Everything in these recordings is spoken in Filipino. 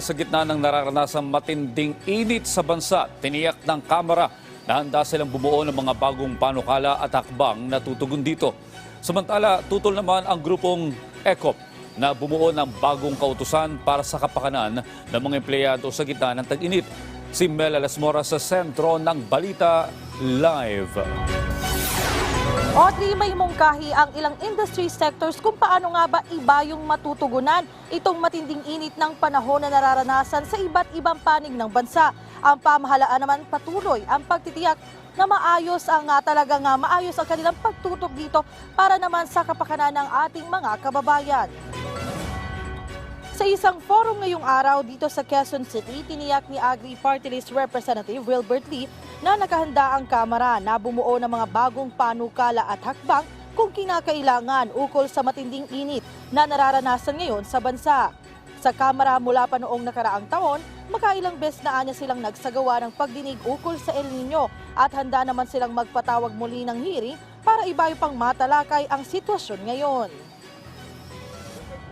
Sa gitna ng nararanasang matinding init sa bansa, tiniyak ng Kamara na handa silang bumuo ng mga bagong panukala at hakbang na tutugon dito. Samantala, tutol naman ang grupong ECOP na bumuo ng bagong kautusan para sa kapakanan ng mga empleyado sa gitna ng tag-init. Si Mel Alasmora sa sentro ng Balita Live. Audrey, may mungkahi ang ilang industry sectors kung paano nga ba iba yung matutugunan itong matinding init ng panahon na nararanasan sa iba't ibang panig ng bansa. Ang pamahalaan naman patuloy ang pagtitiyak na maayos ang nga talaga nga maayos ang kanilang pagtutok dito para naman sa kapakanan ng ating mga kababayan. Sa isang forum ngayong araw dito sa Quezon City, tiniyak ni Agri Party List Representative Wilbert Lee na nakahanda ang Kamara na bumuo ng mga bagong panukala at hakbang kung kinakailangan ukol sa matinding init na nararanasan ngayon sa bansa. Sa Kamara mula pa noong nakaraang taon, makailang beses na anya silang nagsagawa ng pagdinig ukol sa El Nino at handa naman silang magpatawag muli ng hearing para ibayo pang matalakay ang sitwasyon ngayon.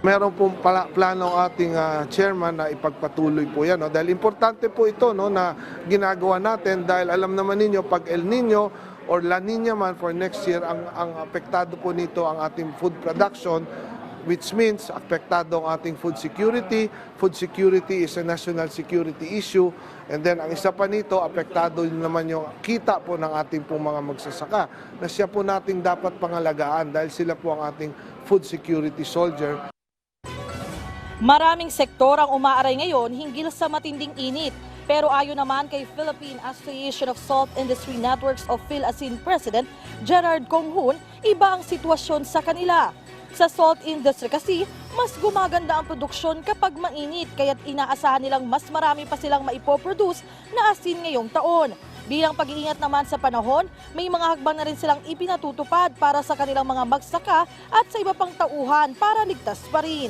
Meron pong pala, plano ating ah, chairman na ipagpatuloy po yan. No? Dahil importante po ito no, na ginagawa natin dahil alam naman ninyo pag El Nino or La Nina man for next year, ang, ang apektado po nito ang ating food production which means apektado ang ating food security. Food security is a national security issue. And then ang isa pa nito, apektado naman yung kita po ng ating pong mga magsasaka na siya po nating dapat pangalagaan dahil sila po ang ating food security soldier. Maraming sektor ang umaaray ngayon hinggil sa matinding init. Pero ayon naman kay Philippine Association of Salt Industry Networks of PhilAsin President Gerard Conghun, iba ang sitwasyon sa kanila. Sa salt industry kasi, mas gumaganda ang produksyon kapag mainit kaya't inaasahan nilang mas marami pa silang maipoproduce na asin ngayong taon. Bilang pag-iingat naman sa panahon, may mga hakbang na rin silang ipinatutupad para sa kanilang mga magsaka at sa iba pang tauhan para ligtas pa rin.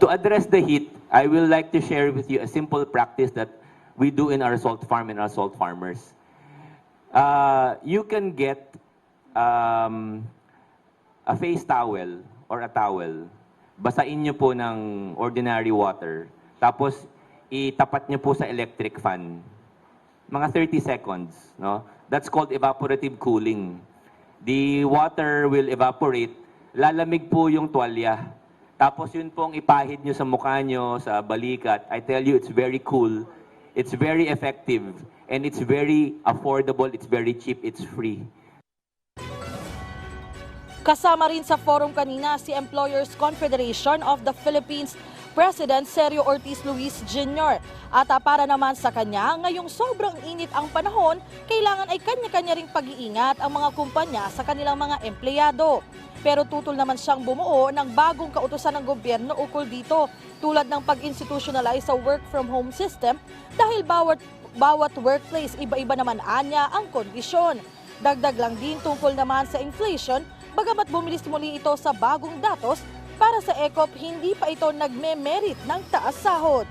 To address the heat, I will like to share with you a simple practice that we do in our salt farm and our salt farmers. Uh, you can get um, a face towel or a towel. Basain nyo po ng ordinary water. Tapos, itapat nyo po sa electric fan. Mga 30 seconds. No? That's called evaporative cooling. The water will evaporate. Lalamig po yung tuwalya. Tapos yun pong ipahid nyo sa mukha nyo, sa balikat. I tell you, it's very cool. It's very effective. And it's very affordable. It's very cheap. It's free. Kasama rin sa forum kanina si Employers Confederation of the Philippines President Sergio Ortiz Luis Jr. At ah, para naman sa kanya, ngayong sobrang init ang panahon, kailangan ay kanya-kanya ring pag-iingat ang mga kumpanya sa kanilang mga empleyado. Pero tutol naman siyang bumuo ng bagong kautosan ng gobyerno ukol dito, tulad ng pag-institutionalize sa work from home system dahil bawat bawat workplace iba-iba naman anya ang kondisyon. Dagdag lang din tungkol naman sa inflation, bagamat bumilis muli ito sa bagong datos, para sa ECOP hindi pa ito nagme-merit ng taas sahod.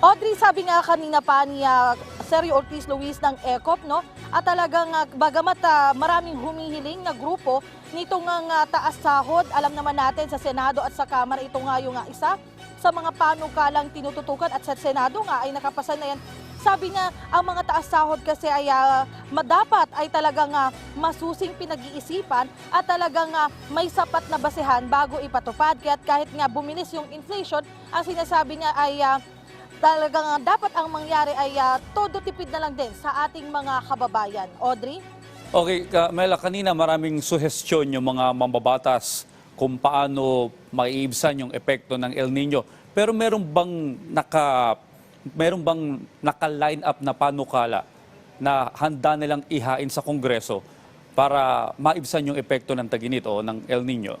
Audrey, sabi nga kanina pa ni ah, Sergio Ortiz Luis ng ECOP, no? At talagang ah, bagamat ah, maraming humihiling na grupo nitong nga taas sahod, alam naman natin sa Senado at sa Kamara ito nga yung ah, isa sa mga panukalang tinututukan at sa Senado nga ay nakapasa na yan. Sabi nga, ang mga taas sahod kasi ay ah, madapat ay talagang ah, masusing pinag-iisipan at talagang ah, may sapat na basehan bago ipatupad. Kaya kahit nga bumilis yung inflation, ang sinasabi niya ay ah, talagang ah, dapat ang mangyari ay ah, todo tipid na lang din sa ating mga kababayan. Audrey? Okay, ka- Mela, kanina maraming suhestyon yung mga mambabatas kung paano maiibsan yung epekto ng El Nino. Pero meron bang naka meron bang naka-line up na panukala na handa nilang ihain sa Kongreso para maibsan yung epekto ng taginit o ng El Nino?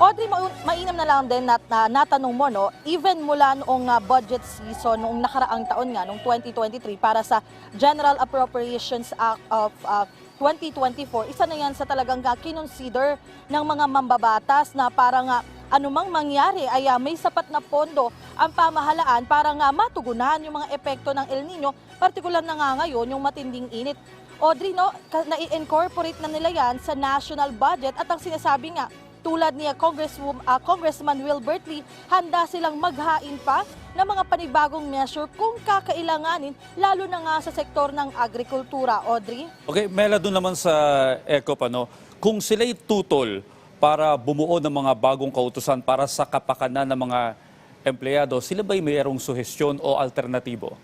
Audrey, ma- mainam na lang din nat, na, natanong mo, no? even mula noong ah, budget season, noong nakaraang taon nga, noong 2023, para sa General Appropriations Act of ah, 2024, isa na yan sa talagang uh, kinonsider ng mga mambabatas na parang nga anumang mangyari ay ah, may sapat na pondo ang pamahalaan para nga matugunan yung mga epekto ng El Nino, partikular na nga ngayon yung matinding init. Audrey, no, na-incorporate na nila yan sa national budget at ang sinasabi nga, tulad ni ah, Congresswoman, ah, Congressman Wilbert Lee, handa silang maghain pa ng mga panibagong measure kung kakailanganin, lalo na nga sa sektor ng agrikultura. Audrey? Okay, Mela, doon naman sa ECOP, ano, kung sila'y tutol para bumuo ng mga bagong kautusan para sa kapakanan ng mga empleyado, sila ba'y mayroong suhestyon o alternatibo?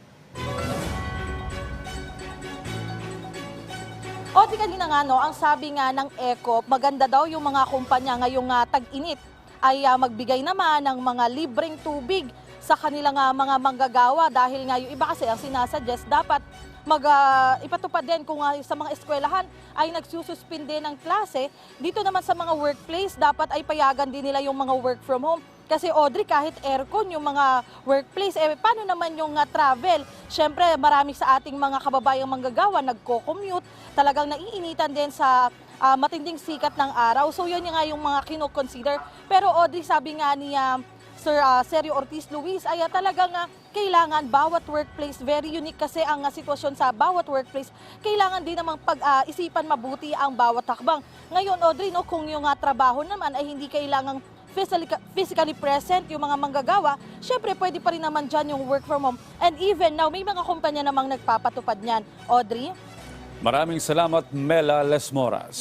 Di kanina nga no, ang sabi nga ng ECO, maganda daw yung mga kumpanya ngayong uh, tag-init. Ay ah, magbigay naman ng mga libreng tubig sa kanilang ah, mga manggagawa dahil nga yung iba kasi ang sinasuggest dapat mag ah, ipatupad din kung ah, sa mga eskwelahan ay nagsususpinde ng klase. Dito naman sa mga workplace dapat ay payagan din nila yung mga work from home kasi Audrey, kahit aircon yung mga workplace, eh paano naman yung ah, travel? Siyempre, marami sa ating mga kababayang manggagawa nagko-commute, talagang naiinitan din sa ah, matinding sikat ng araw. So yun yung nga yung mga kino-consider. Pero Audrey, sabi nga ni ah, Sir ah, Sergio Ortiz Luis ay ah, talagang ah, kailangan bawat workplace, very unique kasi ang ah, sitwasyon sa bawat workplace, kailangan din namang pag-isipan mabuti ang bawat hakbang. Ngayon, Audrey, no, kung yung ah, trabaho naman ay hindi kailangang physically present yung mga manggagawa, syempre pwede pa rin naman dyan yung work from home. And even now, may mga kumpanya namang nagpapatupad niyan. Audrey? Maraming salamat, Mela Lesmoras.